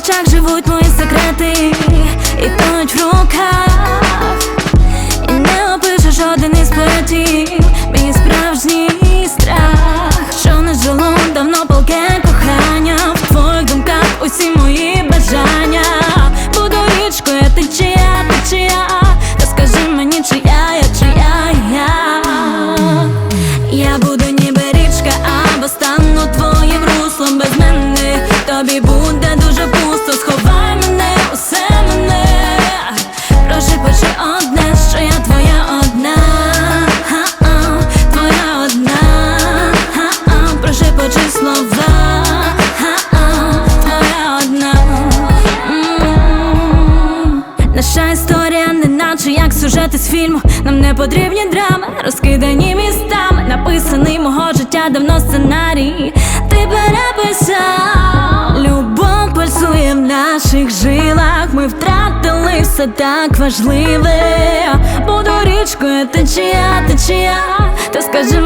очах живуть мої секрети. наче як сюжети з фільму, нам не потрібні драми, розкидані містами, написаний мого життя давно сценарій. Ти переписав любов пульсує в наших жилах. Ми втратили все так важливе. Буду річкою течія, течія, то скажи